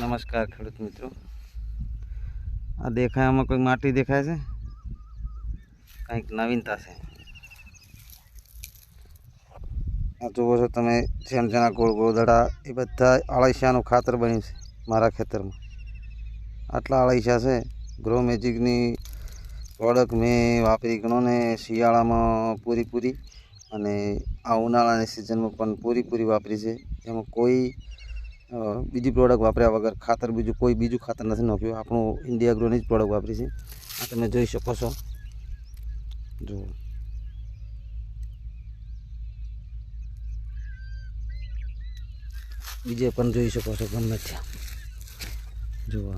નમસ્કાર ખેડૂત મિત્રો. આ દેખાય આમાં કોઈ માટી દેખાય છે? કંઈક નવીનતા છે. આ જુઓ છો તમે જેના ગોળ ગોળ દડા એ બધા અળસિયાનું ખાતર બન્યું છે મારા ખેતરમાં. આટલા અળસિયા છે ગ્રો મેજિકની પ્રોડક્ટ મેં વાપરી ગણો ને શિયાળામાં પૂરી પૂરી અને આ ઉનાળાની સિઝનમાં પણ પૂરી પૂરી વાપરી છે. એમાં કોઈ બીજી પ્રોડક્ટ વાપર્યા વગર ખાતર બીજું કોઈ બીજું ખાતર નથી નાખ્યું. આપણું ઇન્ડિયા ગ્રોની જ પ્રોડક્ટ વાપરી છે. આ તમે જોઈ શકો છો. જુઓ. બીજે પણ જોઈ શકો છો. ગમે ત્યાં. જુઓ.